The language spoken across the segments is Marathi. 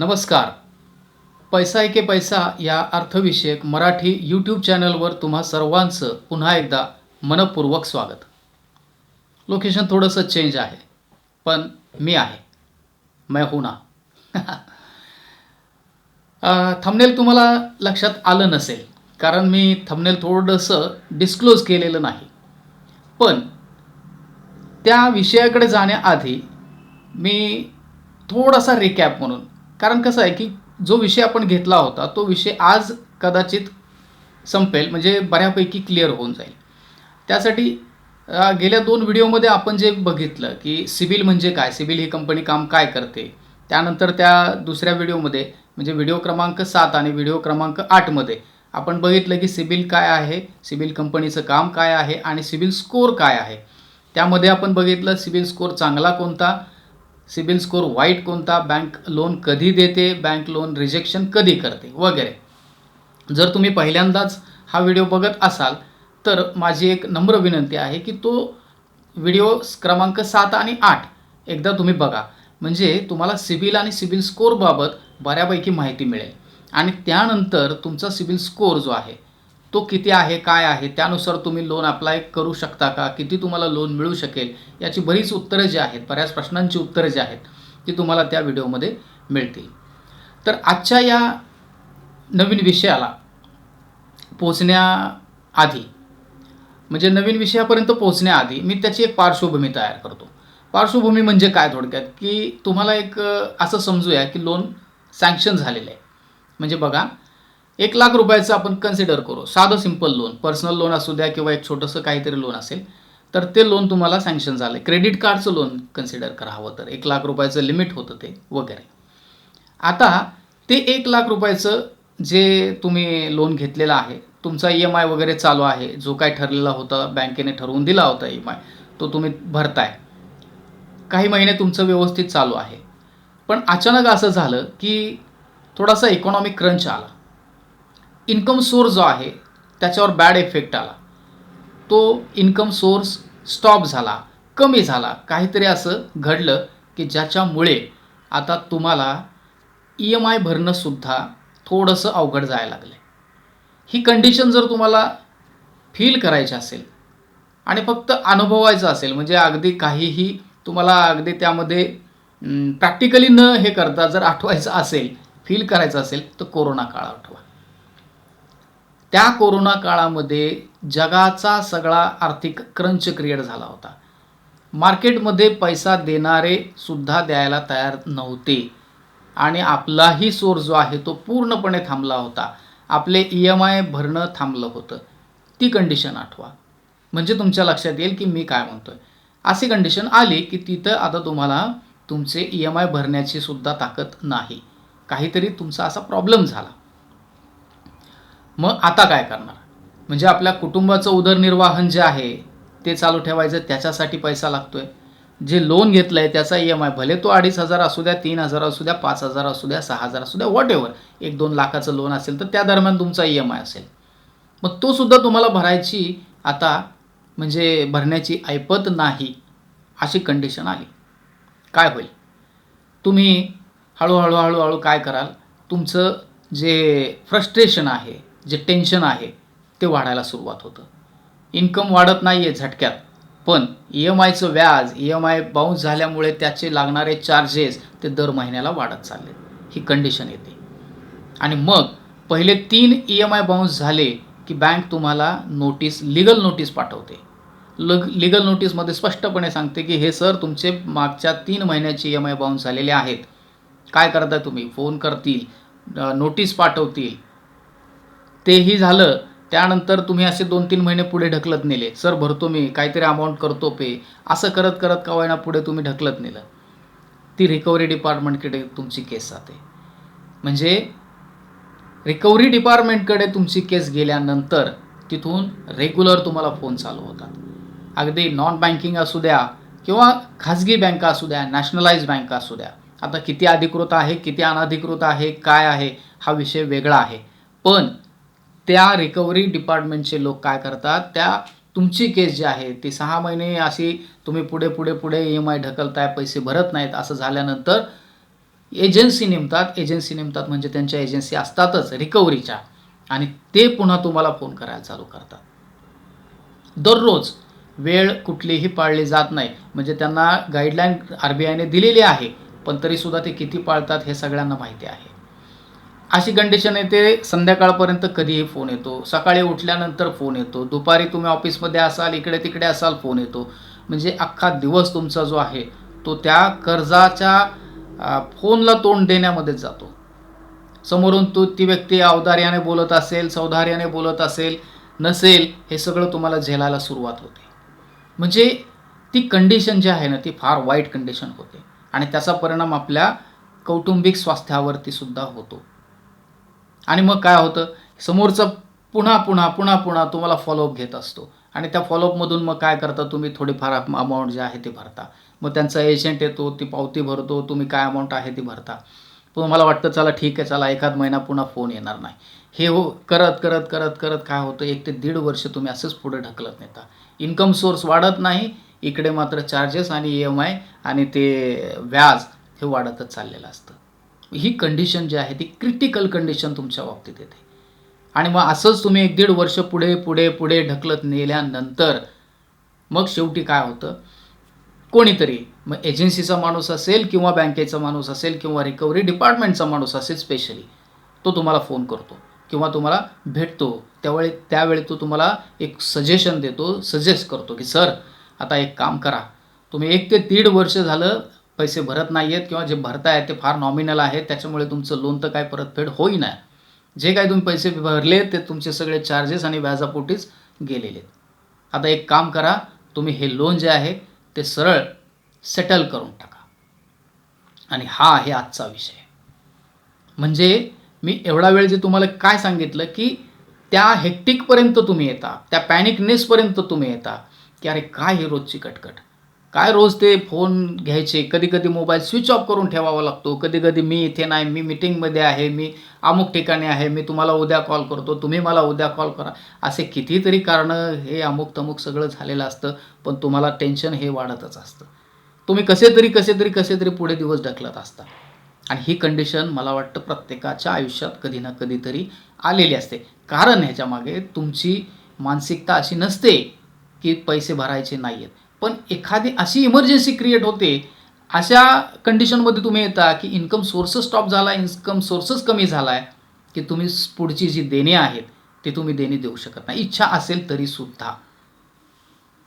नमस्कार. पैसा एके पैसा या अर्थविषयक मराठी यूट्यूब चॅनलवर तुम्हा सर्वांचं पुन्हा एकदा मनपूर्वक स्वागत. लोकेशन थोडंसं चेंज आहे पण मी आहे. मैं हूं ना. थंबनेल तुम्हाला लक्षात आलं नसेल कारण मी थंबनेल थोडंसं डिस्क्लोज केलेलं नाही. पण त्या विषयाकडे जाण्याआधी मी थोडासा रिकॅप म्हणून कारण कसं आहे की जो विषय आपण घेतला होता तो विषय आज कदाचित संपेल म्हणजे बऱ्यापैकी क्लिअर होऊन जाईल. त्यासाठी गेल्या दोन व्हिडिओमध्ये आपण जे बघितलं की सिबिल म्हणजे काय सिबिल ही कंपनी काम काय करते त्यानंतर त्या दुसऱ्या व्हिडिओमध्ये म्हणजे व्हिडिओ क्रमांक सात आणि व्हिडिओ क्रमांक आठमध्ये आपण बघितलं की सिबिल काय आहे सिबिल कंपनीचं काम काय आहे आणि सिबिल स्कोअर काय आहे. त्यामध्ये आपण बघितलं सिबिल स्कोअर चांगला कोणता सिबिल स्कोअर वाईट कोणता? बँक लोन कधी देते? बँक लोन रिजेक्शन कधी करते? वगैरे. जर तुम्ही पहिल्यांदाच हा व्हिडिओ बघत असाल तर माझी एक नम्र विनंती आहे की तो व्हिडिओ क्रमांक सात आणि आठ एकदा तुम्ही बघा. म्हणजे तुम्हाला सिबिल आणि सिबिल स्कोअरबाबत बऱ्यापैकी माहिती मिळेल. आणि त्यानंतर तुमचा सिबिल स्कोअर जो आहे तो किती आहे काय आहे त्यानुसार तुम्ही लोन अप्लाय करू शकता का? किती तुम्हाला लोन मिळू शकेल? याची बरीच उत्तरं जी आहेत बऱ्याच प्रश्नांची उत्तरं जी आहेत ती तुम्हाला त्या व्हिडिओमध्ये मिळतील. तर आजच्या या नवीन विषयाला पोचण्याआधी म्हणजे नवीन विषयापर्यंत पोचण्याआधी मी त्याची एक पार्श्वभूमी तयार करतो. पार्श्वभूमी म्हणजे काय थोडक्यात? की तुम्हाला एक असं समजूया की लोन सँक्शन झालेलं आहे. म्हणजे बघा एक लाख रुपयाचं आपण कन्सिडर करू. साधं सिंपल लोन पर्सनल लोन असू द्या किंवा एक छोटंसं काहीतरी लोन असेल तर ते लोन तुम्हाला सँक्शन झालं आहे क्रेडिट कार्डचं लोन कन्सिडर करावं तर. एक लाख रुपयाचं लिमिट होतं ते वगैरे. आता ते एक लाख रुपयाचं जे तुम्ही लोन घेतलेलं आहे तुमचा ई एम आय वगैरे चालू आहे जो काय ठरलेला होता बँकेने ठरवून दिला होता ई एम आय तो तुम्ही भरताय. काही महिने तुमचं व्यवस्थित चालू आहे. पण अचानक असं झालं की थोडासा इकॉनॉमिक क्रंच आला. इन्कम सोर्स जो आहे त्याच्यावर बॅड इफेक्ट आला. तो इन्कम सोर्स स्टॉप झाला कमी झाला. काहीतरी असं घडलं की ज्याच्यामुळे आता तुम्हाला ई एम आय भरणंसुद्धा थोडंसं अवघड जायला लागलं ही कंडिशन जर तुम्हाला फील करायची असेल आणि फक्त अनुभवायचं असेल म्हणजे अगदी काहीही तुम्हाला अगदी त्यामध्ये प्रॅक्टिकली न हे करता जर आठवायचं असेल फील करायचं असेल तर कोरोना काळ आठवा त्या कोरोना काळामध्ये जगाचा सगळा आर्थिक क्रंच क्रिएट झाला होता. मार्केटमध्ये पैसा देणारे सुद्धा द्यायला तयार नव्हते. आणि आपलाही सोर्स जो आहे तो पूर्णपणे थांबला होता. आपले ई एम आय भरणं थांबलं होतं. ती कंडिशन आठवा. म्हणजे तुमच्या लक्षात येईल की मी काय म्हणतोय. अशी कंडिशन आली की तिथं आता तुम्हाला तुमचे ई एम आय भरण्याची सुद्धा ताकद नाही. काहीतरी तुमचा असा प्रॉब्लेम झाला. मग आता काय करणार? म्हणजे आपल्या कुटुंबाचं उदरनिर्वाहन जे आहे ते चालू ठेवायचं त्याच्यासाठी पैसा लागतोय. जे लोन घेतलं आहे त्याचा ई एम आय भले तो अडीच हजार असू द्या तीन हजार असू द्या पाच हजार असू द्या सहा हजार असू द्या वॉट एव्हर एक दोन लाखाचं लोन असेल तर त्या दरम्यान तुमचा ई एम आय असेल. मग तो सुद्धा तुम्हाला भरायची आता म्हणजे भरण्याची ऐपत नाही अशी कंडिशन आली. काय होईल? तुम्ही हळूहळू हळूहळू काय कराल? तुमचं जे फ्रस्ट्रेशन आहे जे टेन्शन आहे ते वाढायला सुरुवात होतं. इन्कम वाढत नाही आहे झटक्यात पण ई एम आयचं व्याज ई एम आय बाउन्स झाल्यामुळे त्याचे लागणारे चार्जेस ते दर महिन्याला वाढत चालले. ही कंडिशन येते. आणि मग पहिले तीन ई एम आय बाउन्स झाले की बँक तुम्हाला नोटीस लिगल नोटीस पाठवते. लग लिगल नोटीसमध्ये स्पष्टपणे सांगते की हे सर तुमचे मागच्या तीन महिन्याचे ई एम आय बाउन्स झालेले आहेत. काय करताय तुम्ही? फोन करतील नोटीस पाठवतील. तेही झालं त्यानंतर तुम्ही असे दोन तीन महिने पुढे ढकलत नेले. सर भरतो मी काहीतरी अमाऊंट करतो पे. असं करत करत का होईना पुढे तुम्ही ढकलत नेलं. ती रिकव्हरी डिपार्टमेंटकडे तुमची केस जाते. म्हणजे रिकव्हरी डिपार्टमेंटकडे तुमची केस गेल्यानंतर तिथून रेग्युलर तुम्हाला फोन चालू होतात. अगदी नॉन बँकिंग असू द्या किंवा खाजगी बँका असू द्या नॅशनलाइज बँका असू द्या. आता किती अधिकृत आहे किती अनधिकृत आहे काय आहे हा विषय वेगळा आहे. पण त्या रिकव्हरी डिपार्टमेंटचे लोक काय करतात त्या तुमची केस जी आहे ती सहा महिने अशी तुम्ही पुढे पुढे पुढे ई एम आय ढकलताय पैसे भरत नाहीत असं झाल्यानंतर एजन्सी नेमतात. एजन्सी नेमतात म्हणजे त्यांच्या एजन्सी असतातच रिकव्हरीच्या आणि ते पुन्हा तुम्हाला फोन करायला चालू करतात. दररोज वेळ कुठलीही पाळली जात नाही. म्हणजे त्यांना गाईडलाईन आर बी आयने दिलेली आहे पण तरीसुद्धा ते किती पाळतात हे सगळ्यांना माहिती आहे. अशी कंडिशन येते संध्याकाळपर्यंत कधीही फोन येतो. सकाळी उठल्यानंतर फोन येतो. दुपारी तुम्ही ऑफिसमध्ये असाल इकडे तिकडे असाल फोन येतो. म्हणजे अख्खा दिवस तुमचा जो आहे तो त्या कर्जाच्या फोनला तोंड देण्यामध्येच जातो. समोरून तू ती व्यक्ती अवधार्याने बोलत असेल सौधार्याने बोलत असेल नसेल हे सगळं तुम्हाला झेलायला सुरुवात होते. म्हणजे ती कंडिशन जी आहे ना ती फार वाईट कंडिशन होते. आणि त्याचा परिणाम आपल्या कौटुंबिक स्वास्थ्यावरती सुद्धा होतो. आणि मग काय होतं? समोरचं पुन्हा पुन्हा पुन्हा पुन्हा तुम्हाला फॉलोअप घेत असतो. आणि त्या फॉलोअपमधून मग काय करता तुम्ही? थोडीफार अमाऊंट जे आहे ते भरता. मग त्यांचा एजंट येतो ती पावती भरतो तुम्ही काय अमाऊंट आहे ती भरता. पण मला वाटतं चला ठीक आहे चला एखाद महिना पुन्हा फोन येणार नाही. हे हो करत करत करत करत काय होतं? एक ते दीड वर्ष तुम्ही असंच पुढे ढकलत नेता. इन्कम सोर्स वाढत नाही इकडे मात्र चार्जेस आणि ई एम आय आणि ते व्याज हे वाढतच चाललेलं असतं. ही कंडिशन जी आहे ती क्रिटिकल कंडिशन तुमच्या बाबतीत येते. आणि मग असंच तुम्ही एक दीड वर्ष पुढे पुढे पुढे ढकलत नेल्यानंतर मग शेवटी काय होतं? कोणीतरी मग एजन्सीचा माणूस असेल किंवा बँकेचा माणूस असेल किंवा रिकव्हरी डिपार्टमेंटचा माणूस असेल स्पेशली तो तुम्हाला फोन करतो किंवा तुम्हाला भेटतो. त्यावेळी त्यावेळी तो तुम्हाला एक सजेशन देतो सजेस्ट करतो की सर आता एक काम करा. तुम्ही एक ते दीड वर्ष झालं पैसे भरत नाही आहेत किंवा जे भरताय ते फार नॉमिनल आहे त्याच्यामुळे तुमचं लोन तर काय परतफेड होईना. जे काय तुम्ही पैसे भरले ते तुमचे सगळे चार्जेस आणि व्याजापोटीच गेलेले. आहेत. आता एक काम करा तुम्ही हे लोन जे आहे ते सरळ सेटल करून टाका. आणि हा आहे आजचा विषय. म्हणजे मी एवढा वेळ जे तुम्हाला काय सांगितलं की त्या हेक्टिकपर्यंत तुम्ही येता त्या पॅनिकनेसपर्यंत तुम्ही येता की अरे काय ही रोजची कटकट. काय रोज ते फोन घ्यायचे? कधी कधी मोबाईल स्विच ऑफ करून ठेवावा लागतो. कधी कधी मी इथे नाही मी मिटिंगमध्ये आहे मी अमुक ठिकाणी आहे मी तुम्हाला उद्या कॉल करतो तुम्ही मला उद्या कॉल करा. असे कितीतरी कारणं हे अमुक तमुक सगळं झालेलं असतं पण तुम्हाला टेन्शन हे वाढतच असतं. तुम्ही कसे तरी कसे तरी कसे तरी पुढे दिवस ढकलत असता. आणि ही कंडिशन मला वाटतं प्रत्येकाच्या आयुष्यात कधी ना कधीतरी आलेली असते. कारण ह्याच्यामागे तुमची मानसिकता अशी नसते की पैसे भरायचे नाही आहेत पण एखादी अशी इमर्जन्सी क्रिएट होते अशा कंडिशनमध्ये तुम्ही येता की इन्कम सोर्सच स्टॉप झाला इन्कम सोर्सच कमी झाला आहे की तुम्ही पुढची जी देणे आहेत ती तुम्ही देणी देऊ शकत नाही. इच्छा असेल तरीसुद्धा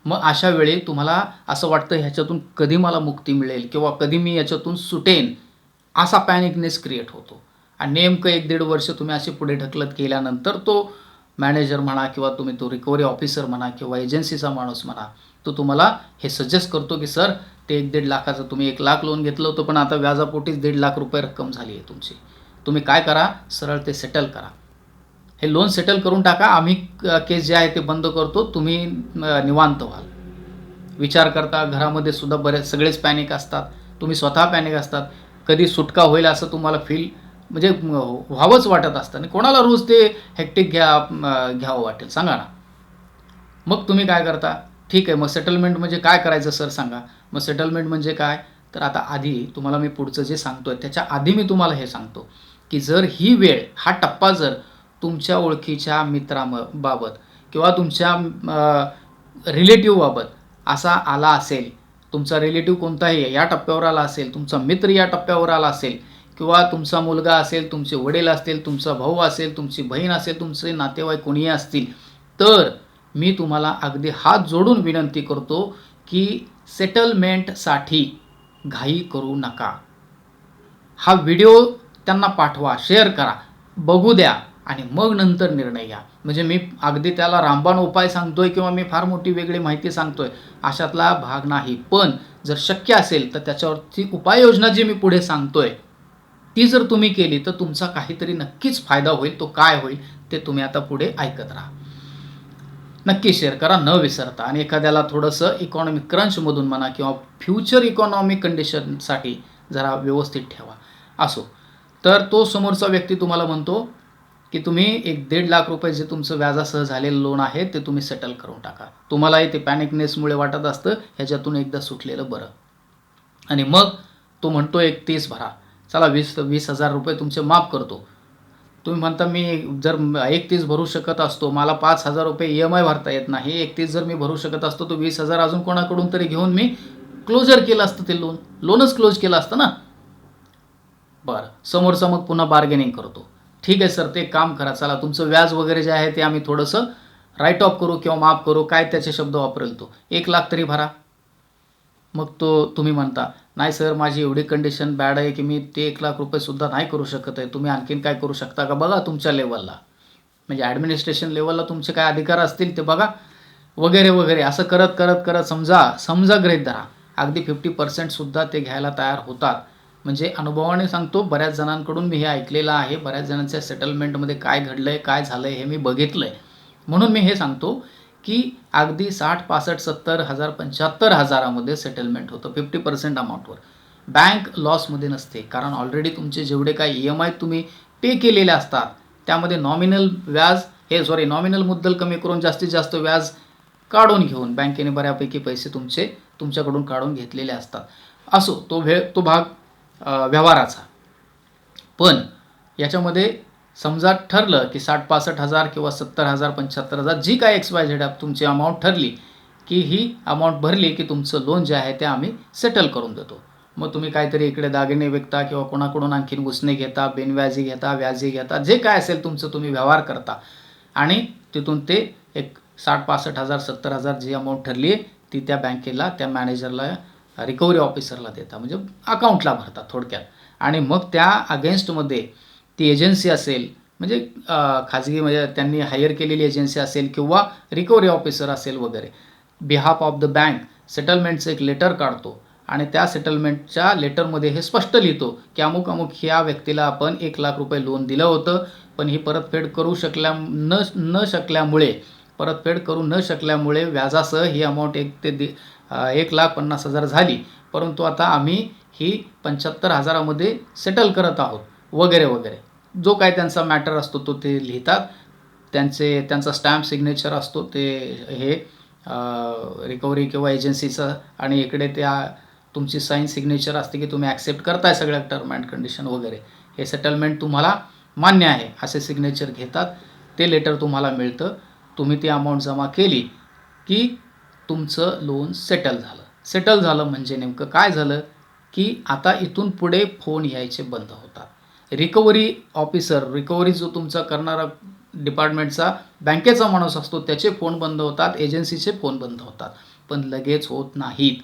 मग अशा वेळी तुम्हाला असं वाटतं ह्याच्यातून कधी मला मुक्ती मिळेल किंवा कधी मी याच्यातून सुटेन असा पॅनिकनेस क्रिएट होतो. आणि नेमकं एक दीड वर्ष तुम्ही असे पुढे ढकलत गेल्यानंतर तो मॅनेजर म्हणा किंवा तुम्ही तो रिकव्हरी ऑफिसर म्हणा किंवा एजन्सीचा माणूस म्हणा तो तुम्हाला हे सजेस्ट करतो की सर ते एक दीड लाखाचं तुम्ही एक लाख लोन घेतलं होतं पण आता व्याजापोटीच दीड लाख रुपये रक्कम झाली आहे तुमची. तुम्ही काय करा? सरळ ते सेटल करा. हे लोन सेटल करून टाका. आम्ही केस जे आहे ते बंद करतो. तुम्ही निवांत व्हाल. विचार करता. घरामध्ये सुद्धा बरेच सगळेच पॅनिक असतात. तुम्ही स्वतः पॅनिक असतात. कधी सुटका होईल असं तुम्हाला फील म्हणजे व्हावंच वाटत असतं. आणि कोणाला रोज ते हेक्टिक घ्या घ्यावं वाटेल. सांगा ना. मग तुम्ही काय करता? ठीक आहे मग सेटलमेंट म्हणजे काय करायचं सर सांगा. मग सेटलमेंट म्हणजे काय? तर आता आधी तुम्हाला मी पुढचं जे सांगतोय त्याच्या आधी मी तुम्हाला हे सांगतो की जर ही वेळ हा टप्पा जर तुमच्या ओळखीच्या मित्राबाबत किंवा तुमच्या रिलेटिव्हबाबत असा आला असेल तुमचा रिलेटिव्ह कोणताही या टप्प्यावर आला असेल तुमचा मित्र या टप्प्यावर आला असेल किंवा तुमचा मुलगा असेल तुमचे वडील असतील तुमचा भाऊ असेल तुमची बहीण असेल तुमचे नातेवाईक कोणीही असतील तर मी तुम्हाला अगदी हात जोडून विनंती करतो की सेटलमेंटसाठी घाई करू नका. हा व्हिडिओ त्यांना पाठवा शेअर करा बघू द्या आणि मग नंतर निर्णय घ्या. म्हणजे मी अगदी त्याला रामबाण उपाय सांगतोय किंवा मी फार मोठी वेगळी माहिती सांगतोय अशातला भाग नाही. पण जर शक्य असेल तर त्याच्यावरती उपाययोजना जी मी पुढे सांगतोय ती जर तुम्ही केली तर तुमचा काहीतरी नक्कीच फायदा होईल तो काय होईल ते तुम्ही आता पुढे ऐकत राहा. नक्की शेअर करा न विसरता. आणि एखाद्याला थोडंसं इकॉनॉमिक क्रंचमधून म्हणा किंवा फ्युचर इकॉनॉमिक कंडिशनसाठी जरा व्यवस्थित ठेवा. असो. तर तो समोरचा व्यक्ती तुम्हाला म्हणतो की तुम्ही एक दीड लाख रुपये जे तुमचं व्याजासह झालेलं लोन आहे ते तुम्ही सेटल करून टाका. तुम्हालाही ते पॅनिकनेसमुळे वाटत असतं ह्याच्यातून एकदा सुटलेलं बरं. आणि मग तो म्हणतो एक तीस भरा. चला वीस वीस हजार रुपये तुमचे माफ करतो. तुम्ही म्हणता मी जर एकतीस भरू शकत असतो मला पाच हजार रुपये ई एम आय भरता येत नाही एकतीस जर मी भरू शकत असतो तर वीस हजार अजून कोणाकडून तरी घेऊन मी क्लोजर केलं असतं ते लोन लोनच क्लोज केलं असतं ना? बरं समोरचा मग पुन्हा बार्गेनिंग करतो. ठीक आहे सर ते काम करा. चला तुमचं व्याज वगैरे जे आहे ते आम्ही थोडंसं राईट ऑफ करू किंवा माफ करू काय त्याचे शब्द वापरेल तो. एक लाख तरी भरा. मग तो तुम्ही म्हणता नाही सर माझी एवढी कंडिशन बॅड आहे की मी ते एक लाख रुपयेसुद्धा नाही करू शकत आहे. तुम्ही आणखीन काय करू शकता का? बघा तुमच्या लेवलला म्हणजे ॲडमिनिस्ट्रेशन लेवलला तुमचे काय अधिकार असतील ते बघा. वगैरे वगैरे. असं करत करत करत समजा समजा ग्रहित धरा. अगदी फिफ्टी पर्सेंटसुद्धा ते घ्यायला तयार होतात. म्हणजे अनुभवाने सांगतो बऱ्याच जणांकडून मी हे ऐकलेलं आहे. बऱ्याच जणांच्या सेटलमेंटमध्ये काय घडलं आहे काय झालं आहे हे मी बघितलं आहे म्हणून मी हे सांगतो की अगदी साठ पासष्ट सत्तर हजार पंच्याहत्तर हजारामध्ये सेटलमेंट होतं फिफ्टी पर्सेंट अमाऊंटवर बँक लॉसमध्ये नसते कारण ऑलरेडी तुमचे जेवढे काही ई एम आय तुम्ही पे केलेले असतात त्यामध्ये नॉमिनल व्याज हे सॉरी नॉमिनल मुद्दल कमी करून जास्तीत जास्त व्याज काढून घेऊन बँकेने बऱ्यापैकी पैसे तुमचे तुमच्याकडून काढून घेतलेले असतात. असो तो वे तो भाग व्यवहाराचा. पण याच्यामध्ये समजा ठरलं की साठ पासष्ट हजार किंवा सत्तर हजार पंच्याहत्तर हजार जी काय एक्स वाय झेड तुमची अमाऊंट ठरली की ही अमाऊंट भरली की तुमचं लोन जे आहे ते आम्ही सेटल करून देतो. मग तुम्ही काहीतरी इकडे दागिने विकता किंवा कोणाकडून आणखीन उसने घेता बिनव्याजी घेता व्याजी घेता जे काय असेल तुमचं तुम्ही व्यवहार करता. आणि तिथून ते एक साठ पासष्ट हजार सत्तर हजार जी अमाऊंट ठरली आहे ती त्या बँकेला त्या मॅनेजरला रिकव्हरी ऑफिसरला देता. म्हणजे अकाउंटला भरता थोडक्यात. आणि मग त्या अगेन्स्टमध्ये ती एजन्सी असेल म्हणजे खाजगी म्हणजे त्यांनी हायर केलेली एजन्सी असेल किंवा रिकव्हरी ऑफिसर असेल वगैरे. बिहाफ ऑफ द बँक सेटलमेंटचं एक लेटर काढतो आणि त्या सेटलमेंटच्या लेटरमध्ये हे स्पष्ट लिहितो की अमुक अमुक ह्या व्यक्तीला आपण एक लाख रुपये लोन दिलं होतं पण ही परतफेड करू शकल्या न न शकल्यामुळे परतफेड करू न शकल्यामुळे व्याजासह ही अमाऊंट एक ते दि एक लाख पन्नास हजार झाली. परंतु आता आम्ही ही पंच्याहत्तर हजारामध्ये सेटल करत आहोत. वगैरे वगैरे. जो काय त्यांचा मॅटर असतो तो ते लिहितात. त्यांचे त्यांचा स्टॅम्प सिग्नेचर असतो ते हे रिकव्हरी किंवा एजन्सीचं आणि इकडे त्या तुमची साईन सिग्नेचर असते की तुम्ही ॲक्सेप्ट करताय सगळ्या टर्म अँड कंडिशन वगैरे. हे सेटलमेंट तुम्हाला मान्य आहे असे सिग्नेचर घेतात. ते लेटर तुम्हाला मिळतं. तुम्ही ती अमाऊंट जमा केली की तुमचं लोन सेटल झालं. सेटल झालं म्हणजे नेमकं काय झालं? की आता इथून पुढे फोन यायचे बंद होतात. रिकव्हरी ऑफिसर रिकव्हरी जो तुमचा करणारा डिपार्टमेंटचा बँकेचा माणूस असतो त्याचे फोन बंद होतात एजन्सीचे फोन बंद होतात. पण लगेच होत नाहीत.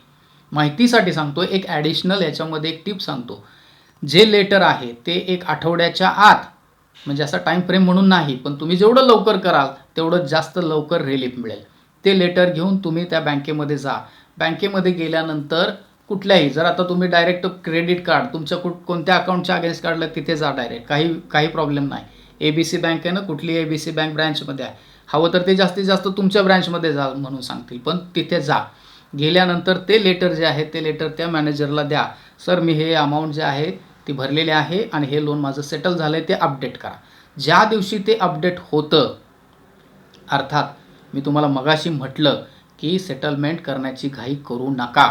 माहितीसाठी सांगतो एक ॲडिशनल याच्यामध्ये एक टिप सांगतो. जे लेटर आहे ते एक आठवड्याच्या आत म्हणजे असा टाईम फ्रेम म्हणून नाही पण तुम्ही जेवढं लवकर कराल तेवढं जास्त लवकर रिलीफ मिळेल. ते लेटर घेऊन तुम्ही त्या बँकेमध्ये जा. बँकेमध्ये गेल्यानंतर कुठल्याही जर आता तुम्ही डायरेक्ट क्रेडिट कार्ड तुमच्या कुठ कोणत्या अकाउंटच्या अगेन्स्ट काढलं तिथे जा डायरेक्ट काही काही प्रॉब्लेम नाही. ए बी सी बँक आहे ना कुठली ए बी सी बँक ब्रँचमध्ये आहे. हवं तर ते जास्तीत जास्त तुमच्या ब्रँचमध्ये जा म्हणून सांगतील पण तिथे जा. गेल्यानंतर ते लेटर जे आहे ते लेटर त्या मॅनेजरला द्या. सर मी हे अमाऊंट जे आहे ती भरलेली आहे आणि हे लोन माझं सेटल झालं आहे ते अपडेट करा. ज्या दिवशी ते अपडेट होतं अर्थात मी तुम्हाला मगाशी म्हटलं की सेटलमेंट करण्याची घाई करू नका.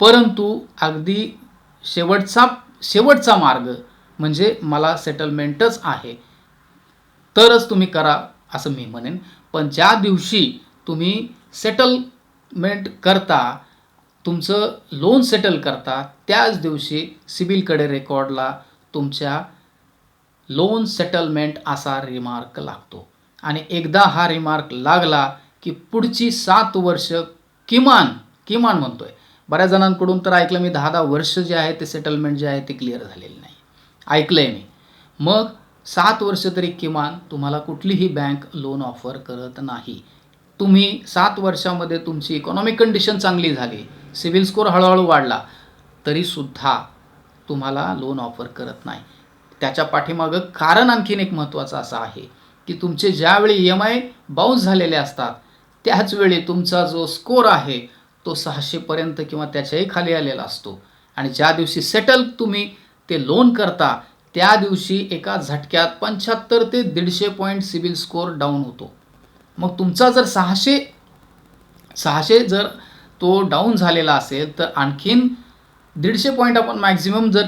परंतु अगदी शेवटचा शेवटचा मार्ग म्हणजे मला सेटलमेंटच आहे. तरच तुम्ही करा असं मी म्हणेन. पण ज्या दिवशी तुम्ही सेटलमेंट करता तुमचं लोन सेटल करता त्याच दिवशी सिबिलकडे रेकॉर्डला तुमच्या लोन सेटलमेंट असा रिमार्क लागतो. आणि एकदा हा रिमार्क लागला की पुढची सात वर्ष किमान किमान म्हणतोय. बऱ्याच जणांकडून तर ऐकलं मी दहा दहा वर्ष जे आहे ते सेटलमेंट जे आहे ते क्लिअर झालेलं नाही. ऐकलं आहे मी. मग सात वर्ष तरी किमान तुम्हाला कुठलीही बँक लोन ऑफर करत नाही. तुम्ही सात वर्षामध्ये तुमची इकॉनॉमिक कंडिशन चांगली झाली सिबिल स्कोअर हळूहळू वाढला तरीसुद्धा तुम्हाला लोन ऑफर करत नाही. त्याच्या पाठीमागं कारण आणखीन एक महत्त्वाचं असं आहे की तुमचे ज्यावेळी ई एम आय बाउन्स झालेले असतात त्याचवेळी तुमचा जो स्कोर आहे तो सहाशेपर्यंत किंवा त्याच्याही खाली आलेला असतो. आणि ज्या दिवशी सेटल तुम्ही ते लोन करता त्या दिवशी एका झटक्यात पंच्याहत्तर ते दीडशे पॉईंट सिबिल स्कोअर डाऊन होतो. मग तुमचा जर सहाशे सहाशे जर तो डाऊन झालेला असेल तर आणखीन दीडशे पॉईंट आपण मॅक्झिमम जर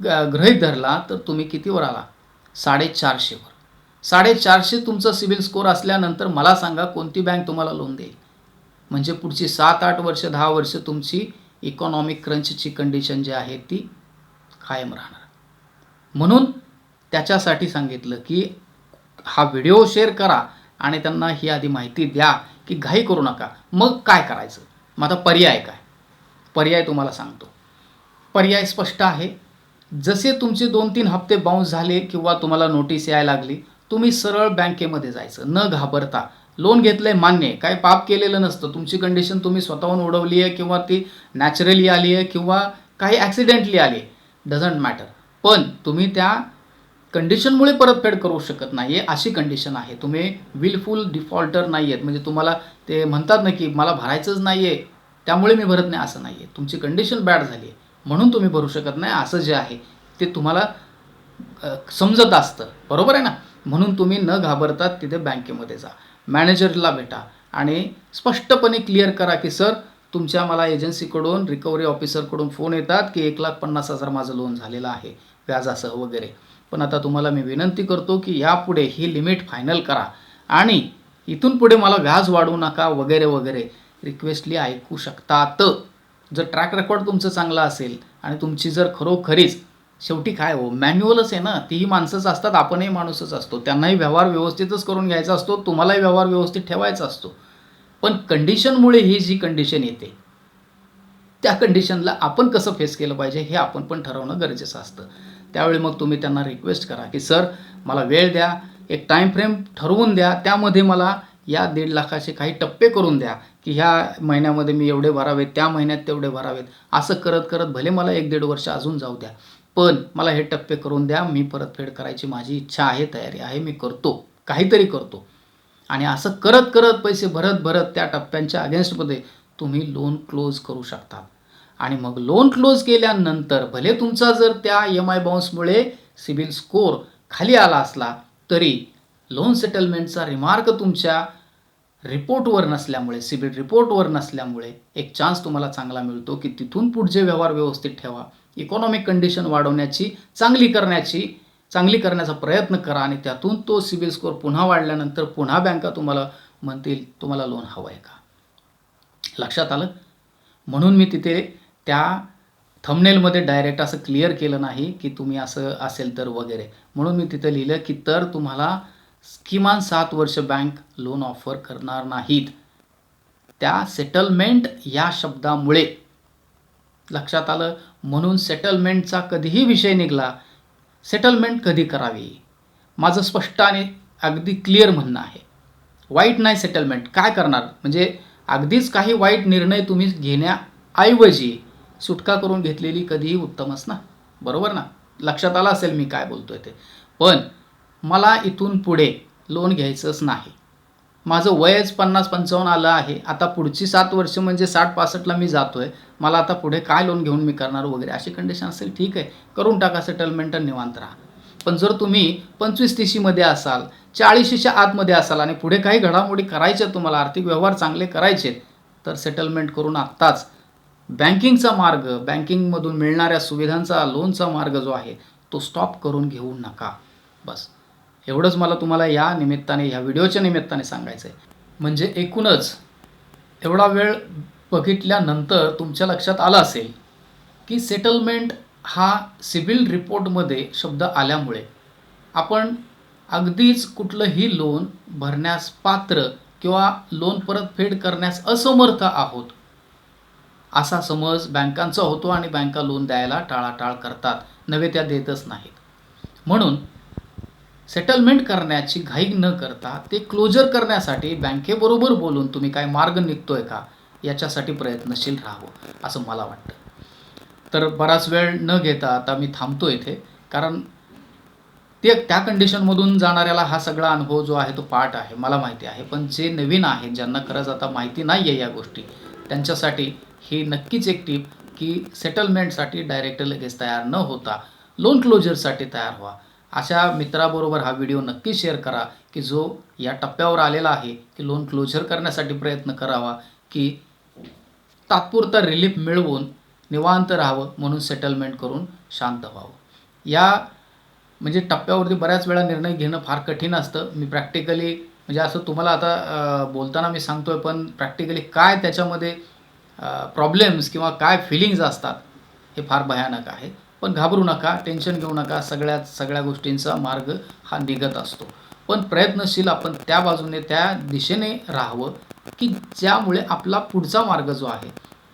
ग गृहीत धरला तर तुम्ही कितीवर आला? साडेचारशेवर साडेचारशे तुमचा सिबिल स्कोअर असल्यानंतर मला सांगा कोणती बँक तुम्हाला लोन देईल. म्हणजे पुढची सात आठ वर्ष दहा वर्ष तुमची इकॉनॉमिक क्रंचची कंडिशन जी आहे ती कायम राहणार. म्हणून त्याच्यासाठी सांगितलं की हा व्हिडिओ शेअर करा आणि त्यांना ही आधी माहिती द्या की घाई करू नका. मग काय करायचं? मग आता पर्याय काय? पर्याय तुम्हाला सांगतो. पर्याय स्पष्ट आहे. जसे तुमचे दोन तीन हप्ते बाउन्स झाले किंवा तुम्हाला नोटीस यायला लागली तुम्ही सरळ बँकेमध्ये जायचं. न घाबरता. लोन घेतलंय मान्य आहे. काय पाप केलेलं नसतं. तुमची कंडिशन तुम्ही स्वतःहून उडवली आहे किंवा ती नॅचरली आली आहे किंवा काही ॲक्सिडेंटली आली आहे. डझंट मॅटर पण तुम्ही त्या कंडिशनमुळे परतफेड करू शकत नाही. आहे अशी कंडिशन आहे. तुम्ही विलफुल डिफॉल्टर नाही आहेत म्हणजे तुम्हाला ते म्हणतात ना की मला भरायचंच नाही आहे त्यामुळे मी भरत नाही असं नाही आहे तुमची कंडिशन बॅड झाली आहे. म्हणून तुम्ही भरू शकत नाही. असं जे आहे ते तुम्हाला समजत असतं. बरोबर आहे ना? म्हणून तुम्ही न घाबरता तिथे बँकेमध्ये जा. मॅनेजरला भेटा आणि स्पष्टपणे क्लिअर करा की सर तुमच्या मला एजन्सीकडून रिकव्हरी ऑफिसरकडून फोन येतात की एक लाख पन्नास हजार माझं लोन झालेलं आहे व्याजासह वगैरे. पण आता तुम्हाला मी विनंती करतो की यापुढे ही लिमिट फायनल करा आणि इथून पुढे मला व्याज वाढवू नका वगैरे वगैरे. रिक्वेस्टली ऐकू शकतात. जर ट्रॅक रेकॉर्ड तुमचं चांगलं असेल आणि तुमची जर खरोखरीच शेवटी काय हो मॅन्युअलच आहे ना. तीही माणसंच असतात आपणही माणूसच असतो. त्यांनाही व्यवहार व्यवस्थितच करून घ्यायचा असतो तुम्हालाही व्यवहार व्यवस्थित ठेवायचा असतो. पण कंडिशनमुळे ही जी कंडिशन येते त्या कंडिशनला आपण कसं फेस केलं पाहिजे हे आपण पण ठरवणं गरजेचं असतं. त्यावेळी मग तुम्ही त्यांना रिक्वेस्ट करा की सर मला वेळ द्या एक टाईम फ्रेम ठरवून द्या. त्यामध्ये मला या दीड लाखाचे काही टप्पे करून द्या की ह्या महिन्यामध्ये मी एवढे भरावेत त्या महिन्यात तेवढे भरावेत. असं करत करत भले मला एक दीड वर्ष अजून जाऊ द्या. पण मला हे टप्पे करून द्या मी परतफेड करायची माझी इच्छा आहे तयारी आहे मी करतो काहीतरी करतो. आणि असं करत करत पैसे भरत भरत त्या टप्प्यांच्या अगेन्स्टमध्ये तुम्ही लोन क्लोज करू शकता. आणि मग लोन क्लोज केल्यानंतर भले तुमचा जर त्या एम आय बाउन्समुळे सिबिल स्कोअर खाली आला असला तरी लोन सेटलमेंटचा रिमार्क तुमच्या रिपोर्टवर नसल्यामुळे सिबिल रिपोर्टवर नसल्यामुळे एक चान्स तुम्हाला चांगला मिळतो की तिथून पुढचे व्यवहार व्यवस्थित ठेवा. इकॉनॉमिक कंडिशन वाढवण्याची चांगली करण्याची चांगली करण्याचा प्रयत्न करा आणि त्यातून तो सिबिल स्कोअर पुन्हा वाढल्यानंतर पुन्हा बँका तुम्हाला म्हणतील तुम्हाला लोन हवं आहे का? लक्षात आलं? म्हणून मी तिथे त्या थंबनेलमध्ये डायरेक्ट असं क्लिअर केलं नाही की तुम्ही असं असेल तर वगैरे. म्हणून मी तिथं लिहिलं की तर तुम्हाला किमान सात वर्ष बँक लोन ऑफर करणार नाहीत. त्या सेटलमेंट या शब्दामुळे लक्षात आलं. म्हणून सेटलमेंटचा कधीही विषय निघाला सेटलमेंट कधी करावी? माझं स्पष्ट आणि अगदी क्लिअर म्हणणं आहे. वाईट नाही सेटलमेंट काय करणार? म्हणजे अगदीच काही वाईट निर्णय तुम्ही घेण्याऐवजी सुटका करून घेतलेली कधीही उत्तमच ना? बरोबर ना? लक्षात आलं असेल मी काय बोलतो आहे ते. पण मला इथून पुढे लोन घ्यायचंच नाही. माझं वयच पन्नास पंचावन्न आलं आहे. आता पुढची सात वर्ष म्हणजे साठ पासष्टला मी जातो आहे मला आता पुढे काय लोन घेऊन मी करणार वगैरे अशी कंडिशन असेल ठीक आहे. करून टाका सेटलमेंट आणि निवांत राहा. पण जर तुम्ही पंचवीस तीशीमध्ये असाल चाळीशीच्या आतमध्ये असाल आणि पुढे काही घडामोडी करायच्या तुम्हाला आर्थिक व्यवहार चांगले करायचे तर सेटलमेंट करून आत्ताच बँकिंगचा मार्ग बँकिंगमधून मिळणाऱ्या सुविधांचा लोनचा मार्ग जो आहे तो स्टॉप करून घेऊ नका. बस. एवढंच मला तुम्हाला या निमित्ताने ह्या व्हिडिओच्या निमित्ताने सांगायचं आहे म्हणजे एकूणच एवढा वेळ बघितल्यानंतर तुमच्या लक्षात आलं असेल की सेटलमेंट हा सिबिल रिपोर्टमध्ये शब्द आल्यामुळे आपण अगदीच कुठलंही लोन भरण्यास पात्र किंवा लोन परतफेड करण्यास असमर्थ आहोत. असा समज बँकांचा होतो आणि बँका लोन द्यायला टाळाटाळ करतात नवे त्या देतच नाहीत. म्हणून सेटलमेंट करण्याची घाई न करता ते क्लोजर करण्यासाठी बँकेबरोबर बोलून तुम्ही काय मार्ग निघतोय का याच्यासाठी प्रयत्नशील राहावं असं मला वाटतं. तर बराच वेळ न घेता आता मी थांबतो इथे कारण ते त्या कंडिशनमधून जाणाऱ्याला हा सगळा अनुभव जो आहे तो पाठ आहे मला माहिती आहे. पण जे नवीन आहेत ज्यांना खरंच आता माहिती नाही आहे या गोष्टी त्यांच्यासाठी ही नक्कीच एक टीप की सेटलमेंटसाठी डायरेक्ट लगेच तयार न होता लोन क्लोजरसाठी तयार व्हा. अशा मित्राबरोबर हा व्हिडिओ नक्की शेअर करा की जो या टप्प्यावर आलेला आहे की लोन क्लोजर करण्यासाठी प्रयत्न करावा की तात्पुरता रिलीफ मिळवून निवांत राहावं म्हणून सेटलमेंट करून शांत व्हावं. या म्हणजे टप्प्यावरती बऱ्याच वेळा निर्णय घेणं फार कठीण असतं. मी प्रॅक्टिकली म्हणजे असं तुम्हाला आता बोलताना मी सांगतो आहे पण प्रॅक्टिकली काय त्याच्यामध्ये प्रॉब्लेम्स किंवा काय फिलिंग्ज असतात हे फार भयानक आहे. पण घाबरू नका टेन्शन घेऊ नका. सगळ्या सगळ्या गोष्टींचा मार्ग हा निघत असतो. पण प्रयत्नशील आपण त्या बाजूने त्या दिशेने राहावं की ज्यामुळे आपला पुढचा मार्ग जो आहे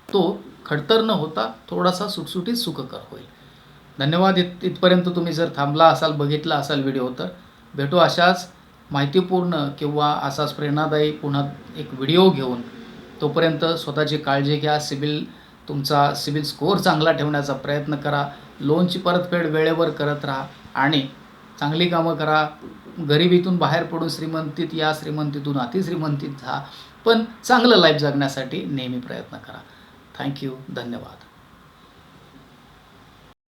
तो खडतर न होता थोडासा सुटसुटीत सुखकर होईल. धन्यवाद. इत इथपर्यंत तुम्ही जर थांबला असाल बघितला असाल व्हिडिओ तर भेटू अशाच माहितीपूर्ण किंवा असाच प्रेरणादायी पुन्हा एक व्हिडिओ घेऊन. तोपर्यंत स्वतःची काळजी घ्या. सिबिल तुमचा सिबिल स्कोअर चांगला ठेवण्याचा प्रयत्न करा. लोनची परतफेड वेळेवर करत राहा आणि चांगली कामं करा. गरिबीतून बाहेर पडून श्रीमंतीत या श्रीमंतीतून अतिश्रीमंतीत जा. पण चांगलं लाईफ जगण्यासाठी नेहमी प्रयत्न करा. थँक्यू धन्यवाद.